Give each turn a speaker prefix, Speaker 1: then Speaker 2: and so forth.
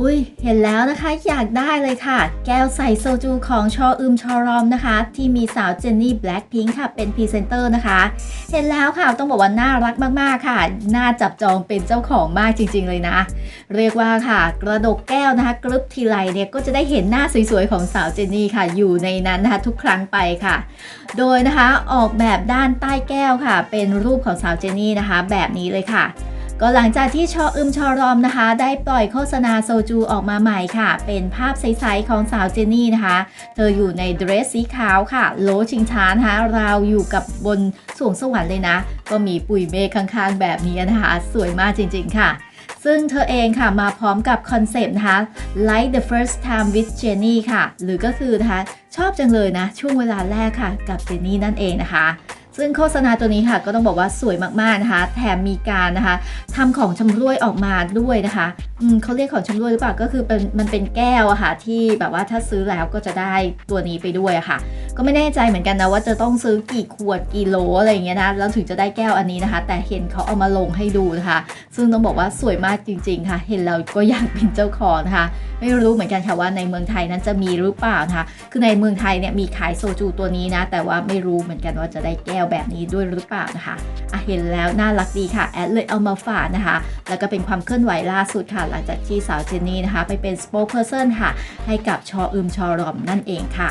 Speaker 1: อุ้ยเห็นแล้วนะคะอยากได้เลยค่ะ แก้วใส่โซจูของชออึมชอรอมนะคะ ที่มีสาวเจนนี่แบล็ k พิงค์ค่ะเป็นพรีเซนเตอร์นะคะ เห็นแล้วค่ะต้องบอกว่าน่ารักมากๆค่ะ น่าจับจองเป็นเจ้าของมากจริง ๆ เลยนะ เรียกว่าค่ะ กระดกแก้วนะคะกรึบทีไรเนี่ยก็จะได้เห็นหน้าสวยๆของสาวเจนนี่ค่ะ อยู่ในนั้นนะคะทุกครั้งไปค่ะ โดยนะคะออกแบบด้านใต้แก้วค่ะ เป็นรูปของสาวเจนนี่นะคะ แบบนี้เลยค่ะ ก็หลังจากที่ชออึมชอรอมนะคะ ได้ปล่อยโฆษณาโซจูออกมาใหม่ค่ะ เป็นภาพใสๆของสาวเจนนี่นะคะ เธออยู่ในเดรสสีขาวค่ะ โลชิงช้านะคะราวอยู่กับบนสวงสวรรค์เลยนะ ก็มีปุ๋ยเมฆข้างๆ แบบนี้นะคะ สวยมากจริงๆค่ะซึ่งเธอเองค่ะมาพร้อมกับคอนเซปต์นะคะ like the first time with Jenny ค่ะ หรือก็คือนะคะ ชอบจังเลยนะ ช่วงเวลาแรกค่ะ กับเจนนี่นั่นเองนะคะ ซึ่งโฆษณาตัวนี้ค่ะก็ต้องบอกว่าสวยมากๆนะคะ แถมมีการนะคะทำของชำร่วยออกมาด้วยนะคะอืมเขาเรียกของชำร่วยหรือเปล่าก็คือเป็นมันเป็นแก้วอะค่ะที่แบบว่าถ้าซื้อแล้วก็จะได้ตัวนี้ไปด้วยอะค่ะ ก็ไม่แน่ใจเหมือนกันนะว่าจะต้องซื้อกี่ขวดกี่โลอะไรอย่างเงี้ยนะแล้วถึงจะได้แก้วอันนี้นะคะ แต่เห็นเขาเอามาลงให้ดูนะคะ ซึ่งต้องบอกว่าสวยมากจริง ๆ ค่ะ เห็นแล้วก็อยากเป็นเจ้าของนะคะไม่รู้เหมือนกันค่ะว่าในเมืองไทยนั้นจะมีหรือเปล่านะคะคือในเมืองไทยเนี่ยมีขายโซจูตัวนี้นะ แต่ว่าไม่รู้เหมือนกันว่าจะได้แก้วแบบนี้ด้วยหรือเปล่านะคะอะเห็นแล้วน่ารักดีค่ะแอดเลยเอามาฝากนะคะ แล้วก็เป็นความเคลื่อนไหวล่าสุดค่ะ หลังจากที่สาวเจนนี่นะคะ ไปเป็น spokesperson ค่ะ ให้กับชออึมชอรอมนั่นเองค่ะ